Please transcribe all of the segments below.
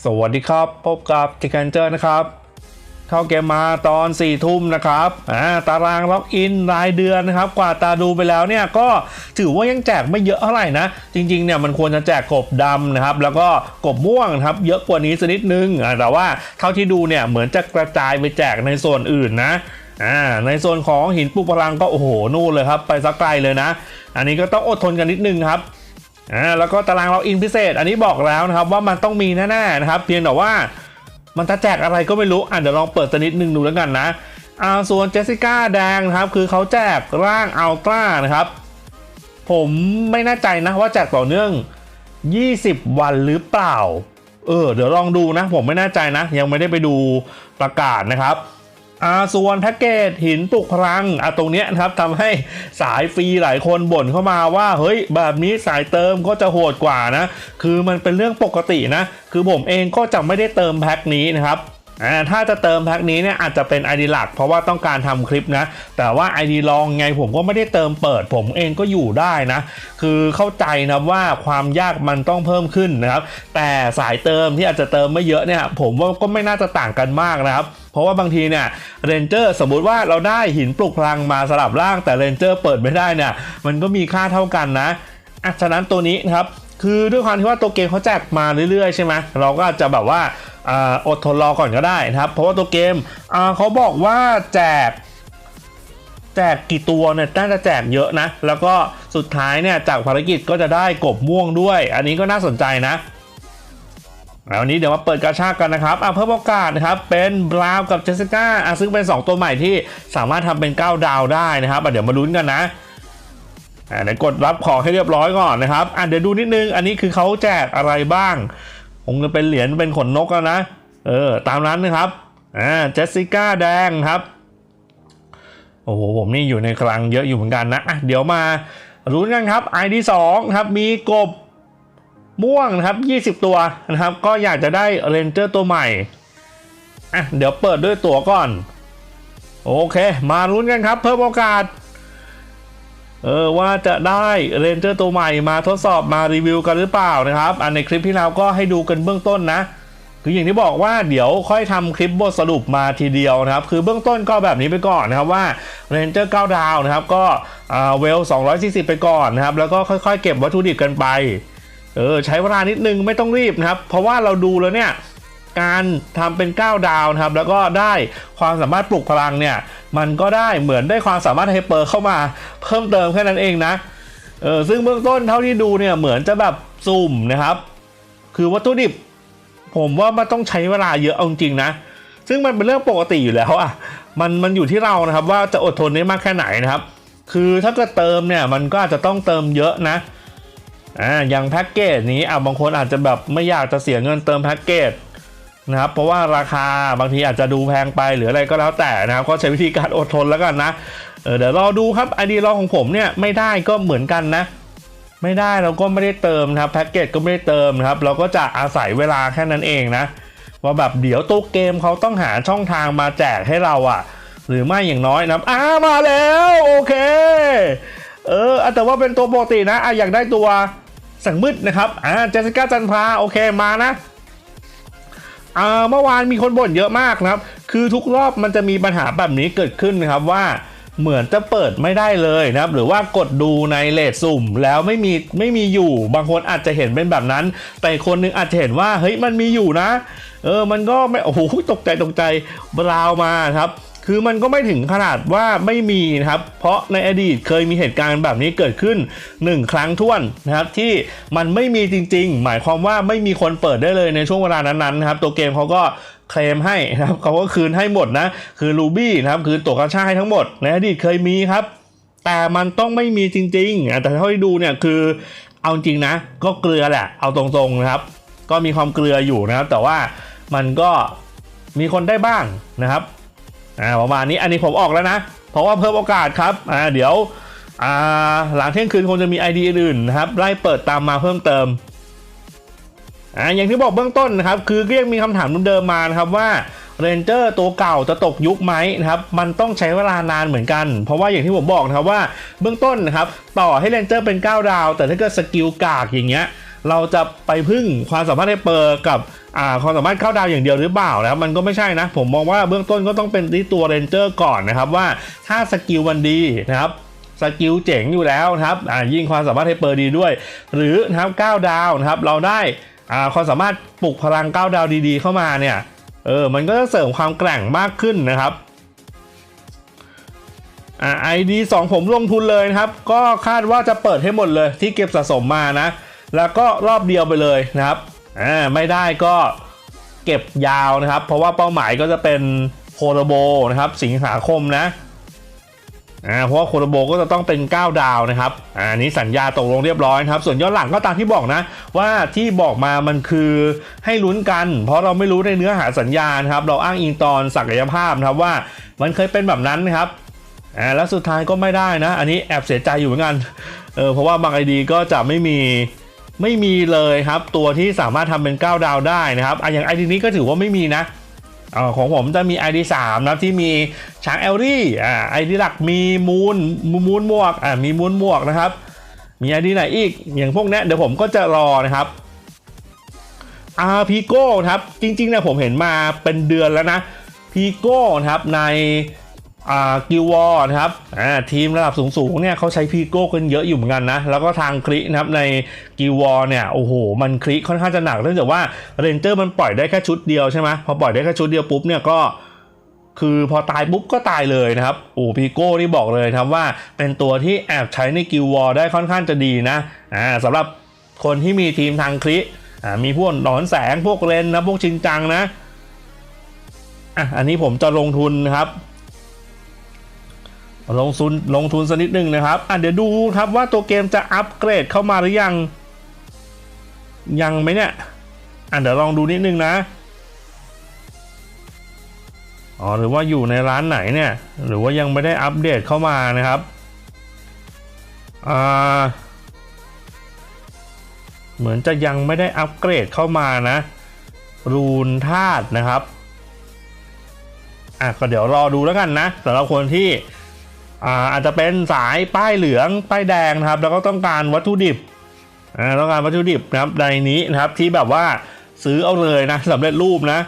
สวัสดีครับ พบกับทิกันเจอร์นะครับ เข้าเกมมาตอน4ี่ทุ่มนะครับอ่าตารางล็อกอินรายเดือนนะครับ กว่าตาดูไปแล้วเนี่ยก็ถือว่ายังแจกไม่เยอะเท่าไหร่นะ จริงๆเนี่ยมันควรจะแจกกบดำนะครับ แล้วก็กบม่วงครับ เยอะกว่านี้สักนิดนึงอ่าแต่ว่าเท่าที่ดูเนี่ยเหมือนจะกระจายไปแจกในส่วนอื่นนะอ่าในส่วนของหินปลุกพลังก็โอ้โหนู่นเลยครับ ไปสักไกลเลยนะ อันนี้ก็ต้องอดทนกันนิดนึงครับ อ่าแล้วก็ตารางล็อกอินพิเศษ อันนี้บอกแล้วนะครับว่ามันต้องมีแน่ๆนะครับ เพียงแต่ว่ามันจะแจกอะไรก็ไม่รู้อะเดี๋ยวลองเปิดตัวนิดนึงดูแล้วกันนะอ่าส่วนเจสสิก้าแดงนะครับ คือเขาแจกร่างอัลตร้านะครับ ผมไม่แน่ใจนะว่าแจกต่อเนื่อง 20 วันหรือเปล่า เออ เดี๋ยวลองดูนะ ผมไม่แน่ใจนะ ยังไม่ได้ไปดูประกาศนะครับ อ่าส่วนแพ็กเกจหินปลุกพลังอะตรงเนี้ยนะครับทำให้สายฟรีหลายคนบ่นเข้ามาว่า เฮ้ย แบบนี้สายเติมก็จะโหดกว่านะ คือมันเป็นเรื่องปกตินะ คือผมเองก็จะไม่ได้เติมแพ็คนี้นะครับถ้าจะเติมแพ็คนี้เนี่ยอาจจะเป็น ID หลัก เพราะว่าต้องการทำคลิปนะ แต่ว่า ID ลองไงผมก็ไม่ได้เติมเปิด ผมเองก็อยู่ได้นะ คือเข้าใจนะว่าความยากมันต้องเพิ่มขึ้นนะครับ แต่สายเติมที่อาจจะเติมไม่เยอะเนี่ยผมว่าก็ไม่น่าจะต่างกันมากนะครับ เพราะว่าบางทีเนี่ยเรนเจอร์สมมุติว่าเราได้หินปลุกพลังมาสลับร่างแต่เรนเจอร์เปิดไม่ได้เนี่ยมันก็มีค่าเท่ากันนะอะฉะนั้นตัวนี้นะครับคือด้วยความที่ว่าตัวเกมเขาแจกมาเรื่อยๆใช่ไหมเราก็อาจจะแบบว่าอดทนรอก่อนก็ได้นะครับ เพราะว่าตัวเกมเขาบอกว่าแจกแจกกี่ตัวเนี่ยน่าจะแจกเยอะนะ แล้วก็สุดท้ายเนี่ยจากภารกิจก็จะได้กบม่วงด้วย อันนี้ก็น่าสนใจนะ ววันนี้เดี๋ยวมาเปิดกาชากันนะครับอะเพิ่มโอกาสนะครับเป็นบราวกับเจสสิก้าอะซึ่งเป็น 2 ตัวใหม่ที่สามารถทำเป็น 9 ดาวได้นะครับอะเดี๋ยวมาลุ้นกันนะอะเดี๋ยวกดรับของให้เรียบร้อยก่อนนะครับอะเดี๋ยวดูนิดนึง อันนี้คือเขาแจกอะไรบ้าง คงจะเป็นเหรียญเป็นขนนกแล้วนะ เออ ตามนั้นนะครับอ่าเจสสิก้าแดงครับ โอ้โห ผมนี่อยู่ในคลังเยอะอยู่เหมือนกันนะอะเดี๋ยวมารู้นกันครับ ID 2ครับมีกบ ม่วงนะครับ 20 ตัวนะครับ ก็อยากจะได้เรนเจอร์ตัวใหม่ อะ เดี๋ยวเปิดด้วยตัวก่อน โอเค มาลุ้นกันครับ เพิ่มโอกาส เออว่าจะได้เรนเจอร์ตัวใหม่ มาทดสอบมารีวิวกันหรือเปล่านะครับ อันในคลิปที่แล้วก็ให้ดูกันเบื้องต้นนะ คืออย่างที่บอกว่าเดี๋ยวค่อยทำคลิปบทสรุปมาทีเดียวนะครับ คือเบื้องต้นก็แบบนี้ไปก่อนนะครับว่า Ranger 9ดาวนะครับ ก็เวล240 ไปก่อนนะครับ แล้วก็ค่อยๆ เก็บวัตถุดิบกันไป เออใช้เวลานิดนึงไม่ต้องรีบนะครับ เพราะว่าเราดูแล้วเนี่ยการทำเป็น 9 ดาวนะครับ แล้วก็ได้ความสามารถปลุกพลังเนี่ย มันก็ได้เหมือนได้ความสามารถไฮเปอร์เข้ามาเพิ่มเติมแค่นั้นเองนะเออซึ่งเบื้องต้นเท่าที่ดูเนี่ยเหมือนจะแบบสุ่มนะครับ คือวัตถุดิบ ผมว่ามันต้องใช้เวลาเยอะเอาจริงนะ ซึ่งมันเป็นเรื่องปกติอยู่แล้วอะมันมันอยู่ที่เรานะครับว่าจะอดทนได้มากแค่ไหนนะครับ คือถ้าเกิดเติมเนี่ยมันก็อาจจะต้องเติมเยอะนะ อ่าอย่างแพ็กเกจนี้อะบางคนอาจจะแบบไม่อยากจะเสียเงินเติมแพ็กเกจนะครับเพราะว่าราคาบางทีอาจจะดูแพงไปหรืออะไรก็แล้วแต่นะครับก็ใช้วิธีการอดทนแล้วกันนะเออเดี๋ยวรอดูครับไอดีรอของผมเนี่ยไม่ได้ก็เหมือนกันนะ ไม่ได้เราก็ไม่ได้เติมนะครับแพ็กเกจก็ไม่ได้เติมนะครับ เราก็จะอาศัยเวลาแค่นั้นเองนะว่าแบบเดี๋ยวตู้เกมเขาต้องหาช่องทางมาแจกให้เราอะหรือไม่อย่างน้อยนะอ้ามาแล้ว โอเค เออแต่ว่าเป็นตัวปกตินะอะอยากได้ตัว สังมืดนะครับอ่าเจสสิก้าจันทราโอเคมานะอ่าเมื่อวานมีคนบ่นเยอะมากนะครับ คือทุกรอบมันจะมีปัญหาแบบนี้เกิดขึ้นนะครับว่าเหมือนจะเปิดไม่ได้เลยนะครับ หรือว่ากดดูในเลทสุ่ม แล้วไม่มีไม่มีอยู่ บางคนอาจจะเห็นเป็นแบบนั้น แต่คนนึงอาจจะเห็นว่าเฮ้ยมันมีอยู่นะ เออมันก็ไม่โอ้โหตกใจตกใจบราวมาครับ คือมันก็ไม่ถึงขนาดว่าไม่มีนะครับ เพราะในอดีตเคยมีเหตุการณ์แบบนี้เกิดขึ้น 1 ครั้งท้วนนะครับที่มันไม่มีจริง ๆ หมายความว่าไม่มีคนเปิดได้เลยในช่วงเวลานั้นๆนะครับ ตัวเกมเขาก็เคลมให้นะครับเขาก็คืนให้หมดนะคือรูบี้นะครับคือตัวกระชาให้ทั้งหมด ในอดีตเคยมีครับ แต่มันต้องไม่มีจริงๆแต่เท่าที่ดูเนี่ยคือเอาจริงนะ ก็เกลือแหละ เอาตรงๆนะครับ ก็มีความเกลืออยู่นะครับ แต่ว่ามันก็มีคนได้บ้างนะครับ อ่าประมาณนี้อันนี้ผมออกแล้วนะ เพราะว่าเพิ่มโอกาสครับอ่าเดี๋ยวอ่าหลังเที่ยงคืนคงจะมี ID อื่นๆนะครับไล่เปิดตามมาเพิ่มเติมอ่าอย่างที่บอกเบื้องต้นนะครับ คือก็ยังมีคำถามเดิมมานะครับว่าเรนเจอร์ตัวเก่าจะตกยุคไหมนะครับ มันต้องใช้เวลานานเหมือนกัน เพราะว่าอย่างที่ผมบอกนะครับว่าเบื้องต้นนะครับ ต่อให้เรนเจอร์เป็น 9 ดาว แต่ถ้าเกิดสกิลกากอย่างเงี้ย เราจะไปพึ่งความสามารถในเปอร์กับ ความสามารถเข้าดาวอย่างเดียวหรือเปล่านะครับมันก็ไม่ใช่นะ ผมมองว่าเบื้องต้นก็ต้องเป็นที่ตัวเรนเจอร์ก่อนนะครับว่าถ้าสกิลมันดีนะครับสกิลเจ๋งอยู่แล้วนะครับยิ่งความสามารถให้เปิดดีด้วย หรือนะครับ9ดาวนะครับเราได้ความสามารถปลุกพลัง 9 ดาวดี ๆ เข้ามาเนี่ยเออมันก็จะเสริมความแกร่งมากขึ้นนะครับอ่าไอดีสองผมลงทุนเลยนะครับ ก็คาดว่าจะเปิดให้หมดเลยที่เก็บสะสมมานะ แล้วก็รอบเดียวไปเลยนะครับ อ่าไม่ได้ก็เก็บยาวนะครับ เพราะว่าเป้าหมายก็จะเป็นโคโรโบนะครับ สิงหาคมนะอ่าเพราะว่าโคโรโบก็จะต้องเป็น 9 ดาวนะครับอ่าอันนี้สัญญาตกลงเรียบร้อยครับ ส่วนย้อนหลังก็ตามที่บอกนะ ว่าที่บอกมามันคือให้ลุ้นกัน เพราะเราไม่รู้ในเนื้อหาสัญญาครับ เราอ้างอิงตอนศักยภาพนะครับว่ามันเคยเป็นแบบนั้นนะครับอ่าแล้วสุดท้ายก็ไม่ได้นะ อันนี้แอบเสียใจอยู่เหมือนกันเออเพราะว่าบางไอดีก็จะไม่มี ไม่มีเลยครับ ตัวที่สามารถทำเป็น 9 ดาวได้นะครับอะอย่าง ID นี้ก็ถือว่าไม่มีนะอของผมจะมี ID 3นะที่มีช้างเอลลี่อ่า ID หลักมีมูนมูนมวกอ่ามีมูนมวกนะครับ มี ID ไหนอีกอย่างพวกนี้เดี๋ยวผมก็จะรอนะครับอาพีโก้ครับจริงๆเนี่ยผมเห็นมาเป็นเดือนแล้วนะพีโก้ครับใน กิววอร์นะครับทีมระดับสูงๆเนี่ยเขาใช้พีโก้กันเยอะอยู่เหมือนกันนะ แล้วก็ทางคลินะครับในกิววอร์เนี่ยโอ้โห มันคลิค่อนข้างจะหนักเนื่องจากว่าเรนเจอร์มันปล่อยได้แค่ชุดเดียวใช่ไหมพอปล่อยได้แค่ชุดเดียวปุ๊บเนี่ยก็คือพอตายปุ๊บก็ตายเลยนะครับโอ้พีโก้นี่บอกเลยครับว่าเป็นตัวที่แอบใช้ในกิววอร์ได้ค่อนข้างจะดีนะอ่าสำหรับคนที่มีทีมทางคลิอ่ามีพวกหนอนแสงพวกเรนนะพวกชินจังนะอะอันนี้ผมจะลงทุนนะครับ ลงทุนลงทุนสักนิดหนึ่งนะครับ อะเดี๋ยวดูครับว่าตัวเกมจะอัปเกรดเข้ามาหรือยัง ยังไหมเนี่ย อะเดี๋ยวลองดูนิดนึงนะ อ๋อหรือว่าอยู่ในร้านไหนเนี่ย หรือว่ายังไม่ได้อัปเดตเข้ามานะครับ อ่า เหมือนจะยังไม่ได้อัปเกรดเข้ามานะ รูนธาตุนะครับ อะก็เดี๋ยวรอดูแล้วกันนะสำหรับคนที่ อ่าอาจจะเป็นสายป้ายเหลืองป้ายแดงนะครับ แล้วก็ต้องการวัตถุดิบอ่าต้องการวัตถุดิบนะครับในนี้นะครับที่แบบว่าซื้อเอาเลยนะสำเร็จรูปนะ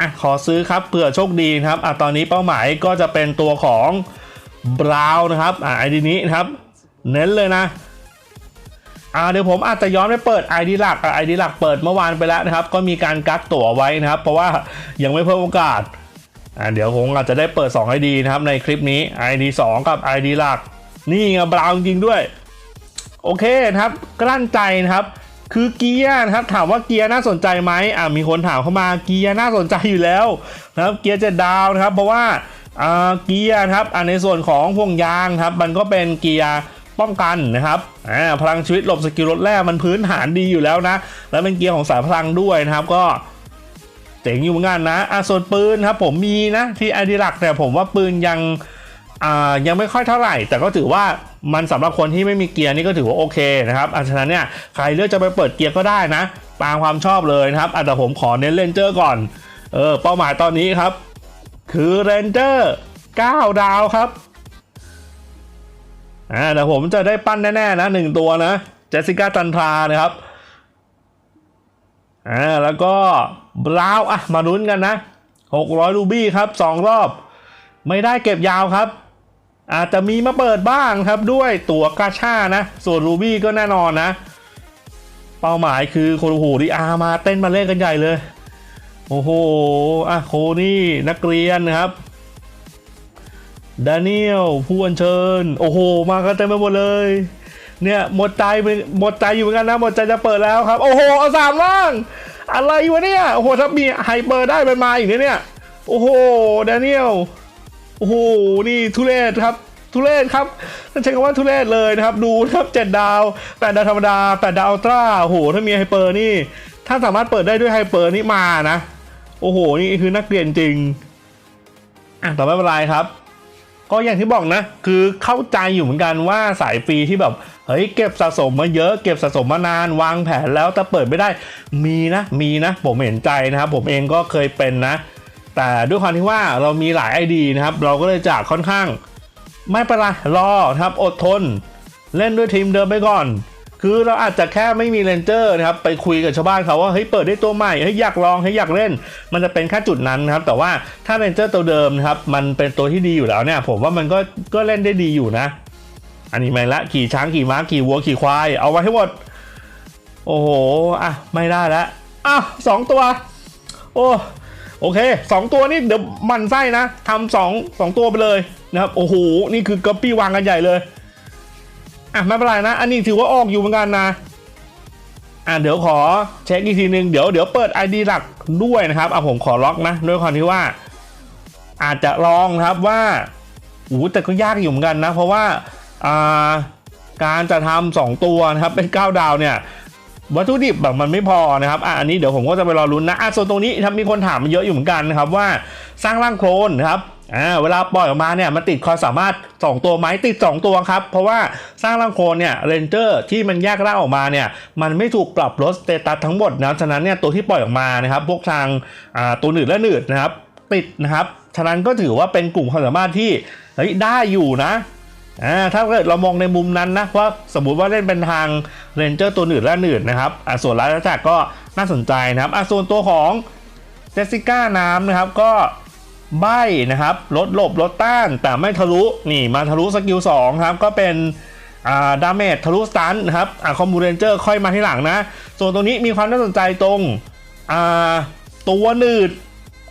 อะขอซื้อครับเผื่อโชคดีนะครับอะตอนนี้เป้าหมายก็จะเป็นตัวของบราวนะครับอ่าไอดีนี้นะครับ เน้นเลยนะอ่าเดี๋ยวผมอาจจะย้อนไปเปิด ID หลักอะ ID หลักเปิดเมื่อวานไปแล้วนะครับ ก็มีการกักตั๋วไว้นะครับ เพราะว่ายังไม่เพิ่มโอกาส อ่าเดี๋ยวคงอาจจะได้เปิด 2 ID นะครับในคลิปนี้ ID 2 กับ ID หลัก นี่ไงบราวจริงด้วย โอเคนะครับกลั้นใจนะครับ คือเกียร์นะครับถามว่าเกียร์น่าสนใจไหมอ่ามีคนถามเข้ามาเกียร์น่าสนใจอยู่แล้วนะครับเกียร์จ็ดดาวนะครับ เพราะว่าอ่าเกียร์นะครับอ่าในส่วนของพวงยางครับ มันก็เป็นเกียร์ป้องกันนะครับอ่าพลังชีวิตหลบสกิลรถแรกมันพื้นฐานดีอยู่แล้วนะ แล้วเป็นเกียร์ของสายพลังด้วยนะครับก็ เจ๋งอยู่เหมือนกันนะอะส่วนปืนครับผมมีนะที่อดีหลักแต่ผมว่าปืนยังอ่ายังไม่ค่อยเท่าไหร่ แต่ก็ถือว่ามันสำหรับคนที่ไม่มีเกียร์นี่ก็ถือว่าโอเคนะครับอะฉะนั้นเนี่ยใครเลือกจะไปเปิดเกียร์ก็ได้นะตามความชอบเลยนะครับอะแต่ผมขอเน้นเลนเจอร์ก่อนเออเป้าหมายตอนนี้ครับ คือเรนเจอร์9ดาวครับอ่าเดี๋ยวผมจะได้ปั้นแน่ๆนะหนึ่งตัวนะเจสสิก้าจันทรานะครับอ่าแล้วก็ บราวอะมาลุ้นกันนะ600รูบี้ครับ2รอบ ไม่ได้เก็บยาวครับ อาจจะมีมาเปิดบ้างครับด้วยตั๋วกาชานะ ส่วนรูบี้ก็แน่นอนนะ เป้าหมายคือโคโรโหดีอามาเต้นมาเล่นกันใหญ่เลย โอ้โหอะโคนี่นักเรียนนะครับดานิเอลผู้อัญเชิญ โอ้โห มากันเต็มไปหมดเลย เนี่ยหมดใจหมดใจอยู่เหมือนกันนะ หมดใจจะเปิดแล้วครับ โอ้โห เอาสามล่าง อะไรวะเนี่ยโอ้โหถ้ามีไฮเปอร์ได้มันมาอีกนะเนี่ยโอ้โหดานิเอลโอ้โหนี่ทุเรศครับทุเรศครับต้องใช้คำว่าทุเรศเลยนะครับ ดูนะครับเจ็ดดาวแปดดาวธรรมดาแปดดาวอัลตร้าโอ้โหถ้ามีไฮเปอร์นี่ ถ้าสามารถเปิดได้ด้วยไฮเปอร์นี่มานะ โอ้โห นี่คือนักเรียนจริง อะแต่ไม่เป็นไรครับ ก็อย่างที่บอกนะ คือเข้าใจอยู่เหมือนกันว่าสายฟรีที่แบบ เฮ้ยเก็บสะสมมาเยอะเก็บสะสมมานานวางแผนแล้วแต่เปิดไม่ได้มีนะมีนะ ผมเห็นใจนะครับ ผมเองก็เคยเป็นนะ แต่ด้วยความที่ว่าเรามีหลายไอดีนะครับ เราก็เลยจากค่อนข้าง ไม่เป็นไรรอครับอดทน เล่นด้วยทีมเดิมไปก่อน คือเราอาจจะแค่ไม่มีเรนเจอร์นะครับไปคุยกับชาวบ้านเขาว่าเฮ้ยเปิดได้ตัวใหม่เฮ้ยอยากลองเฮ้ยอยากเล่น มันจะเป็นแค่จุดนั้นนะครับ แต่ว่าถ้าเรนเจอร์ตัวเดิมนะครับมันเป็นตัวที่ดีอยู่แล้วเนี่ย ผมว่ามันก็ก็เล่นได้ดีอยู่นะ อันนี้ไม่ละขี่ช้างขี่ม้าขี่วัวขี่ควาย เอาไว้ให้หมด โอ้โห อะ ไม่ได้แล้วอ้าวสองตัว โอ้โอเคสองตัวนี่เดี๋ยวมันไส้นะทำสองสองตัวไปเลยนะครับโอ้โหนี่คือก๊อปปี้วางกันใหญ่เลยอะไม่เป็นไรนะ อันนี้ถือว่าออกอยู่เหมือนกันนะอะเดี๋ยวขอเช็คอีกทีนึงเดี๋ยวเดี๋ยวเปิด ID หลักด้วยนะครับอะผมขอล็อกนะ ด้วยความที่ว่า อาจจะลองนะครับว่าโอ้แต่ก็ยากอยู่เหมือนกันนะ เพราะว่า การจะทำสองตัวนะครับเป็น 9 ดาวเนี่ยวัตถุดิบแบบมันไม่พอนะครับอะอันนี้เดี๋ยวผมก็จะไปรอรุ้นนะอะส่วนตรงนี้ครับมีคนถามมาเยอะอยู่เหมือนกันนะครับว่าสร้างร่างโคลนครับอ่าเวลาปล่อยออกมาเนี่ยมันติดความสามารถ 2 ตัวไหมติด 2 ตัวครับ เพราะว่าสร้างร่างโคลนเนี่ยเรนเจอร์ที่มันแยกร่างออกมาเนี่ยมันไม่ถูกปรับลดสเตตัสทั้งหมดนะฉะนั้นเนี่ยตัวที่ปล่อยออกมานะครับพวกทางอ่าตัวหนืดและหนืดนะครับติดนะครับฉะนั้นก็ถือว่าเป็นกลุ่มความสามารถที่เฮ้ยได้อยู่นะ อ่าถ้าเกิดเรามองในมุมนั้นนะว่าสมมุติว่าเล่นเป็นทางเรนเจอร์ตัวหนืดและหนืดนะครับอ่าส่วนร้ายจักรก็น่าสนใจนะครับอ่าส่วนตัวของเจสสิก้าน้ำนะครับก็ใบนะครับลดหลบลดต้านแต่ไม่ทะลุนี่มาทะลุสกิล2ครับก็เป็นอ่าดาเมจทะลุสตันนะครับอ่าคอมบูเรนเจอร์ค่อยมาที่หลังนะ ส่วนตรงนี้มีความน่าสนใจตรงอ่าตัวหนืด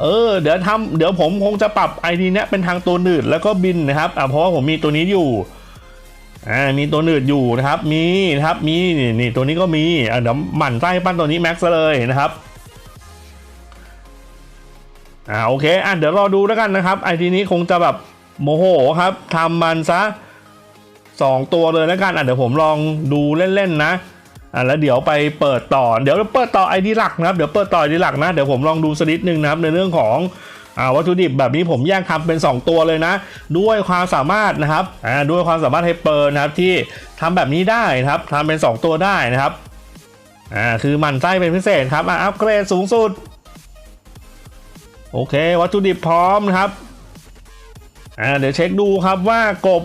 เออเดี๋ยวทำเดี๋ยวผมคงจะปรับไอดีเนี้ยเป็นทางตัวหนืดแล้วก็บินนะครับอ่าเพราะว่าผมมีตัวนี้อยู่อ่ามีตัวหนืดอยู่นะครับมีนะครับมีนี่นี่ตัวนี้ก็มีอ่าเดี๋ยวหมั่นไส้ปั้นตัวนี้แม็กซ์เลยนะครับอ่าโอเคอะเดี๋ยวรอดูแล้วกันนะครับไอดีนี้คงจะแบบโมโหครับทำมันซะสองตัวเลยแล้วกันอะเดี๋ยวผมลองดูเล่นๆนะ อะแล้วเดี๋ยวไปเปิดต่อ เดี๋ยวเปิดต่อไอดีหลักนะครับ เดี๋ยวเปิดต่อไอดีหลักนะ เดี๋ยวผมลองดูสักนิดนึงนะครับในเรื่องของอวัตถุดิบแบบนี้ผมแยกทำเป็น 2 ตัวเลยนะ ด้วยความสามารถนะครับอ่าด้วยความสามารถไฮเปอร์นะครับที่ทำแบบนี้ได้นะครับทำเป็น 2 ตัวได้นะครับอ่าคือมันไส้เป็นพิเศษครับอ่าอัปเกรดสูงสุดโอเค วัตถุดิบพร้อมนะครับอ่าเดี๋ยวเช็คดูครับว่ากบ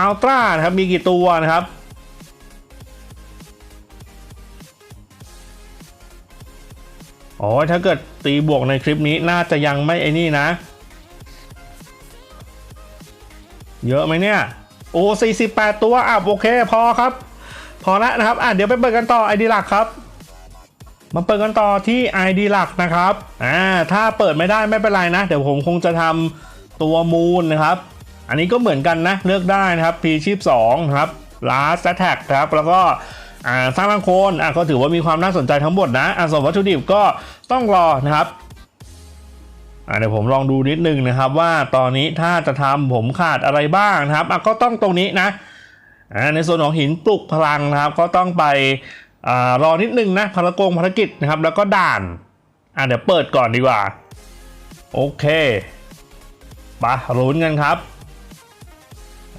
อัลตร้านะครับมีกี่ตัวนะครับ อ๋อถ้าเกิดตีบวกในคลิปนี้น่าจะยังไม่ไอ้นี่นะ เยอะไหมเนี่ย โอ้48 ตัวอะโอเคพอครับ พอละนะครับอะเดี๋ยวไปเปิดกันต่อไอดีหลักครับ มาเปิดกันต่อที่ ID หลักนะครับอ่าถ้าเปิดไม่ได้ไม่เป็นไรนะ เดี๋ยวผมคงจะทำตัวมูลนะครับ อันนี้ก็เหมือนกันนะเลือกได้นะครับ P ชีพ2นะครับ Last Attack ครับแล้วก็ อ่าสร้างร่างโคนอะก็ถือว่ามีความน่าสนใจทั้งหมดนะอะส่วนวัตถุดิบก็ต้องรอนะครับเดี๋ยวผมลองดูนิดนึงนะครับว่าตอนนี้ถ้าจะทำผมขาดอะไรบ้างนะครับก็ต้องตรงนี้นะในส่วนของหินปลุกพลังนะครับ ก็ต้องไปอรอนิดนึงนะภารกงภารกิจนะครับ แล้วก็ด่านเดี๋ยวเปิดก่อนดีกว่า โอเคปะลุ้นกันครับ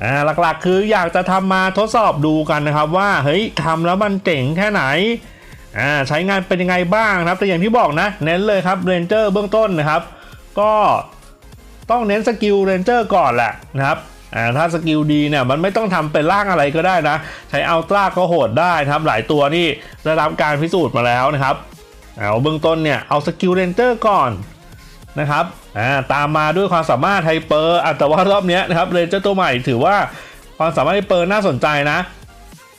อ่าหลักๆ คืออยากจะทำมาทดสอบดูกันนะครับว่าเฮ้ยทำแล้วมันเจ๋งแค่ไหนอ่าใช้งานเป็นยังไงบ้างนะครับ แต่อย่างที่บอกนะเน้นเลยครับเรนเจอร์เบื้องต้นนะครับ ก็ต้องเน้นสกิลเรนเจอร์ก่อนแหละนะครับอ่าถ้าสกิลดีเนี่ยมันไม่ต้องทำเป็นร่างอะไรก็ได้นะ ใช้อัลตร้าก็โหดได้ครับ หลายตัวที่ได้รับการพิสูจน์มาแล้วนะครับเอาเบื้องต้นเนี่ยเอาสกิลเรนเจอร์ก่อนนะครับ อ่าตามมาด้วยความสามารถไฮเปอร์อแต่ว่ารอบนี้นะครับเรนเจอร์ตัวใหม่ถือว่าความสามารถไฮเปอร์น่าสนใจนะ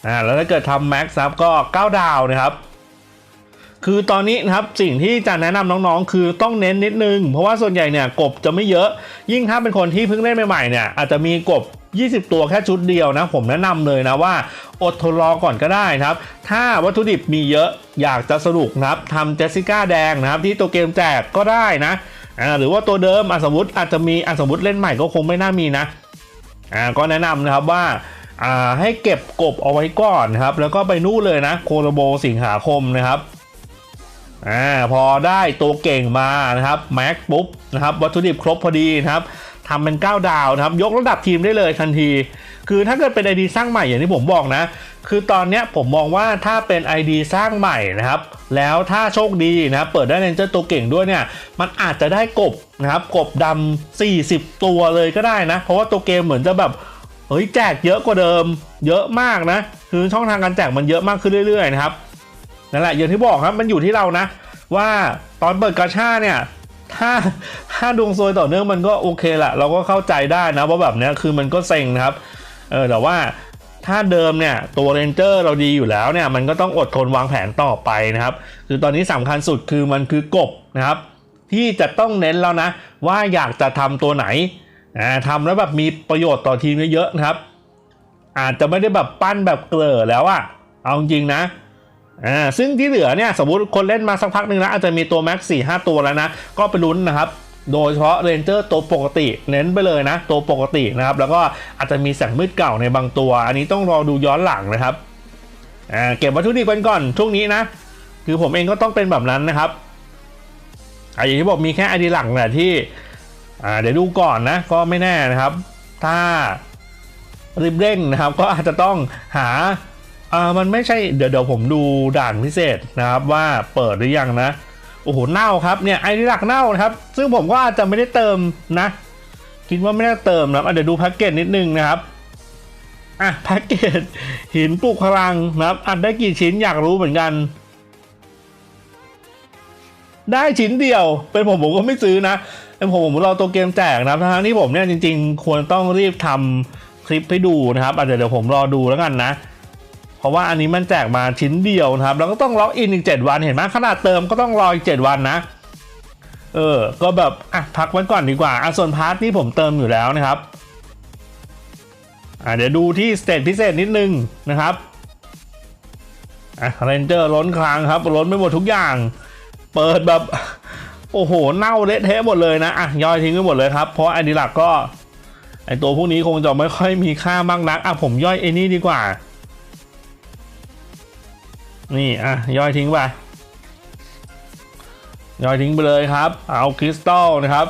อ่าแล้วถ้าเกิดทำแม็กซ์ครับก็ 9 ดาวนะครับ คือตอนนี้นะครับสิ่งที่จะแนะนำน้องๆ คือต้องเน้นนิดนึง เพราะว่าส่วนใหญ่เนี่ยกบจะไม่เยอะ ยิ่งถ้าเป็นคนที่เพิ่งเล่นใหม่ๆเนี่ยอาจจะมีกบ20 ตัวแค่ชุดเดียวนะ ผมแนะนำเลยนะว่าอดทนรอก่อนก็ได้นะครับ ถ้าวัตถุดิบมีเยอะอยากจะสนุกนะครับทำเจสสิก้าแดงนะครับที่ตัวเกมแจกก็ได้นะ อ่าหรือว่าตัวเดิมอะสมมติอาจจะมีอะสมมติเล่นใหม่ก็คงไม่น่ามีนะอ่าก็แนะนำนะครับว่าอ่าให้เก็บกบเอาไว้ก่อนครับ แล้วก็ไปนู่นเลยนะโคโลโบสิงหาคมนะครับอ่าพอได้ตัวเก่งมานะครับแม็กปุ๊บนะครับวัตถุดิบครบพอดีนะครับ ทำเป็น 9 ดาวนะครับ ยกระดับทีมได้เลยทันที คือถ้าเกิดเป็น ID สร้างใหม่อย่างที่ผมบอกนะ คือตอนนี้ผมมองว่าถ้าเป็น ID สร้างใหม่นะครับ แล้วถ้าโชคดีนะครับเปิดได้เรนเจอร์ตัวเก่งด้วยเนี่ย มันอาจจะได้กบนะครับ กบดำ40 ตัวเลยก็ได้นะ เพราะว่าตัวเกมเหมือนจะแบบเฮ้ยแจกเยอะกว่าเดิม เยอะมากนะ คือช่องทางการแจกมันเยอะมากขึ้นเรื่อยๆนะครับนั่นแหละอย่างที่บอกครับมันอยู่ที่เรานะ ว่าตอนเปิดกาชาเนี่ย ถ้าถ้าดวงซวยต่อเนื่องมันก็โอเคละเราก็เข้าใจได้นะว่าแบบเนี้ยคือมันก็เซ็งนะครับเออแต่ว่าถ้าเดิมเนี่ยตัวเรนเจอร์เราดีอยู่แล้วเนี่ยมันก็ต้องอดทนวางแผนต่อไปนะครับ คือตอนนี้สำคัญสุดคือมันคือกบนะครับ ที่จะต้องเน้นแล้วนะ ว่าอยากจะทำตัวไหนอ่าทำแล้วแบบมีประโยชน์ต่อทีมเยอะๆนะครับ อาจจะไม่ได้แบบปั้นแบบเกลือแล้วอะเอาจริงๆนะ อ่าซึ่งที่เหลือเนี่ยสมมติคนเล่นมาสักพักหนึ่งแล้วอาจจะมีตัวแม็กสี่ห้าตัวแล้วนะ ก็ไปลุ้นนะครับโดยเฉพาะเรนเจอร์ตัวปกติเน้นไปเลยนะ ตัวปกตินะครับ แล้วก็อาจจะมีแสงมืดเก่าในบางตัว อันนี้ต้องรอดูย้อนหลังนะครับอ่าเก็บวัตถุดิบกันก่อนช่วงนี้นะ คือผมเองก็ต้องเป็นแบบนั้นนะครับอ่าอย่างที่บอกมีแค่ไอดีหลักแหละที่อ่าเดี๋ยวดูก่อนนะ ก็ไม่แน่นะครับ ถ้ารีบเร่งนะครับ ก็อาจจะต้องหา อ่ามันไม่ใช่เดี๋ยวเดี๋ยวผมดูด่านพิเศษนะครับว่าเปิดหรือยังนะโอ้โหเน่าครับเนี่ยไอดีหลักเน่านะครับ ซึ่งผมก็อาจจะไม่ได้เติมนะ คิดว่าไม่ได้เติมนะครับเดี๋ยวดูแพ็กเกจนิดนึงนะครับอะแพ็กเกจหินปลูกพลังนะครับอัดได้กี่ชิ้นอยากรู้เหมือนกัน ได้ชิ้นเดียว เป็นผมผมก็ไม่ซื้อนะเป็นผมผมรอตัวเกมแจกนะครับทั้งที่ผมเนี่ยจริง ๆ ควรต้องรีบทำคลิปให้ดูนะครับอาจจะเดี๋ยวผมรอดูแล้วกันนะ ราะว่าอันนี้มันแจกมาชิ้นเดียวนะครับแล้วก็ต้องล็อกอินอีก 7 วันเห็นไหมขนาดเติมก็ต้องรออีก 7 วันนะเออก็แบบอะพักไว้ก่อนดีกว่าอะส่วนพาร์ทนี่ผมเติมอยู่แล้วนะครับอะเดี๋ยวดูที่สเตจพิเศษนิดนึงนะครับอะเรนเจอร์ล้นคลังครับล้นไปหมดทุกอย่าง เปิดแบบโอ้โหเน่าเละเทะหมดเลยนะอะย่อยทิ้งไปหมดเลยครับเพราะไอดีหลักก็ไอตัวพวกนี้คงจะไม่ค่อยมีค่ามากนักอะผมย่อยไอ้นี่ดีกว่า นี่อะย่อยทิ้งไปย่อยทิ้งไปเลยครับ เอาคริสตัลนะครับ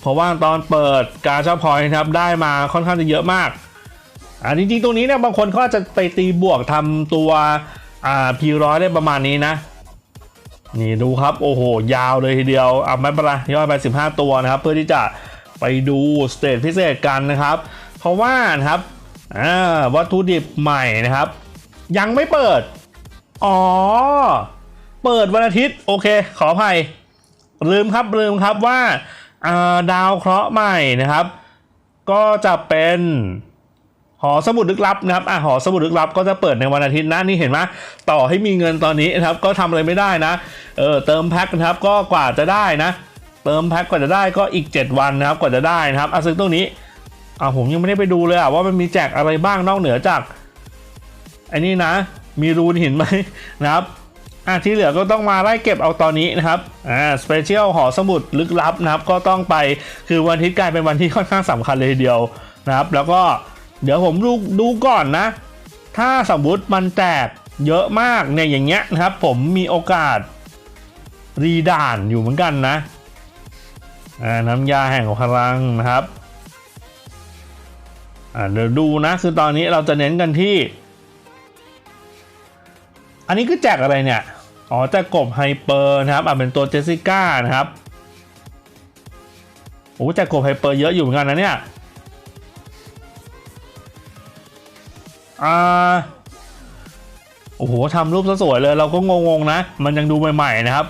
เพราะว่าตอนเปิดการชาพอยนะครับ ได้มาค่อนข้างจะเยอะมากอ่าจริงๆตรงนี้เนี่ยบางคนเขาอาจจะไปตีบวกทำตัวอ่าพีร้อยได้ประมาณนี้นะ นี่ดูครับโอ้โห ยาวเลยทีเดียวเอาไม่เป็นไรย่อยไป 15 ตัวนะครับ เพื่อที่จะไปดูสเตจพิเศษกันนะครับ เพราะว่านะครับอ่าวัตถุดิบใหม่นะครับ ยังไม่เปิด อ๋อ เปิดวันอาทิตย์ โอเค ขออภัย ลืมครับลืมครับว่าาดาวเคราะห์ใหม่นะครับ ก็จะเป็นหอสมุดลึกลับนะครับอะหอสมุดลึกลับก็จะเปิดในวันอาทิตย์นะนี่เห็นไหมต่อให้มีเงินตอนนี้นะครับ ก็ทำอะไรไม่ได้นะ เออเติมแพ็คนะครับ ก็กว่าจะได้นะ เติมแพ็คกว่าจะได้ก็อีก 7 วันนะครับ กว่าจะได้นะครับอะซึ่งตรงนี้อะผมยังไม่ได้ไปดูเลยอะว่ามันมีแจกอะไรบ้างนอกเหนือจากไอ้นี่นะ มีรูนหินไหมนะครับอะที่เหลือก็ต้องมาไล่เก็บเอาตอนนี้นะครับอ่าสเปเชียลหอสมุดลึกลับนะครับ ก็ต้องไปคือวันอาทิตย์กลายเป็นวันที่ค่อนข้างสำคัญเลยทีเดียวนะครับ แล้วก็เดี๋ยวผมดูดูก่อนนะ ถ้าสมมติมันแตกเยอะมากเนี่ยอย่างเงี้ยนะครับ ผมมีโอกาสรีด่านอยู่เหมือนกันนะอ่าน้ำยาแห่งพลังนะครับอ่าเดี๋ยวดูนะคือตอนนี้เราจะเน้นกันที่ อันนี้คือแจกอะไรเนี่ย อ๋อแจกกบไฮเปอร์นะครับอ่าเป็นตัวเจสสิก้านะครับโอ้แจกกบไฮเปอร์เยอะอยู่เหมือนกันนะเนี่ยอ่าโอ้โหทำรูปซะสวยเลยเราก็งงๆนะ มันยังดูใหม่ๆนะครับ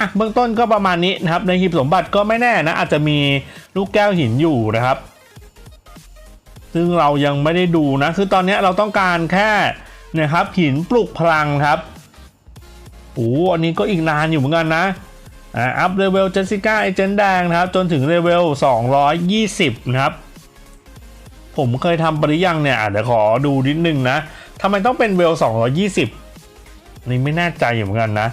อะเบื้องต้นก็ประมาณนี้นะครับ ในหีบสมบัติก็ไม่แน่นะ อาจจะมีลูกแก้วหินอยู่นะครับ ซึ่งเรายังไม่ได้ดูนะ คือตอนนี้เราต้องการแค่ นะครับหินปลุกพลังครับโอ้อันนี้ก็อีกนานอยู่เหมือนกันนะอ่าอัพเลเวลเจสสิก้าไอเจนแดงนะครับ จนถึงเลเวล 220 นะครับ ผมเคยทำปริยังเนี่ย เดี๋ยวขอดูนิดนึงนะทำไมต้องเป็นเวล 220 นี่ไม่แน่ใจอยู่เหมือนกันนะ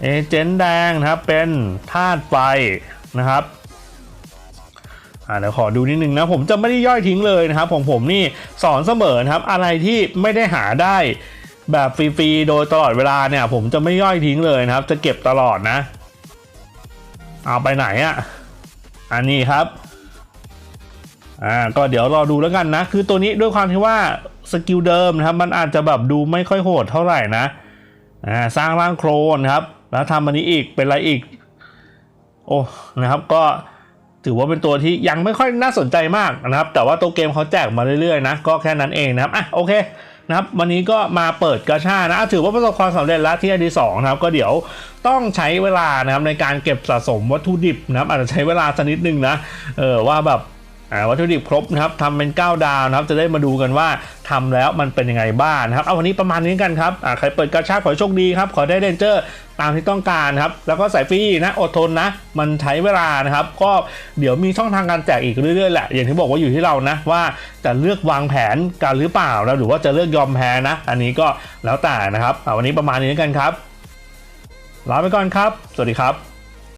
เอเจนต์แดงนะครับเป็นธาตุไฟนะครับ อ่าเดี๋ยวขอดูนิดนึงนะผมจะไม่ได้ย่อยทิ้งเลยนะครับของผมนี่สอนเสมอนะครับ อะไรที่ไม่ได้หาได้แบบฟรีๆโดยตลอดเวลาเนี่ย ผมจะไม่ย่อยทิ้งเลยนะครับ จะเก็บตลอดนะ เอาไปไหนอะ่ะอันนี้ครับอ่าก็เดี๋ยวรอดูแล้วกันนะ คือตัวนี้ด้วยความที่ว่าสกิลเดิมนะครับมันอาจจะแบบดูไม่ค่อยโหดเท่าไหร่นะอ่าสร้างร่างโครนครับ แล้วทำอันนี้อีกเป็นอะไรอีก โอ้นะครับก็ ถือว่าเป็นตัวที่ยังไม่ค่อยน่าสนใจมากนะครับ แต่ว่าตัวเกมเขาแจกมาเรื่อยๆนะ ก็แค่นั้นเองนะครับ อะโอเคนะครับวันนี้ก็มาเปิดกระชานะถือว่าประสบความสำเร็จแล้วที่อันที่สองนะครับก็เดี๋ยวต้องใช้เวลานะครับในการเก็บสะสมวัตถุดิบนะครับอาจจะใช้เวลาสักนิดนึงนะเออว่าแบบวัตถุดิบครบนะครับทำเป็น 9 ดาวนะครับ จะได้มาดูกันว่าทำแล้วมันเป็นยังไงบ้างนะครับ เอาวันนี้ประมาณนี้กันครับใครเปิดกระชาขอโชคดีครับ ขอได้เรนเจอร์ ตามที่ต้องการครับ แล้วก็สายฟรีนะอดทนนะ มันใช้เวลานะครับ ก็เดี๋ยวมีช่องทางการแจกอีกเรื่อยๆแหละอย่างที่บอกว่าอยู่ที่เรานะว่าจะเลือกวางแผนกันหรือเปล่าแล้วหรือว่าจะเลือกยอมแพ้นะ อันนี้ก็แล้วแต่นะครับวันนี้ประมาณนี้กันครับลาไปก่อนครับ สวัสดีครับ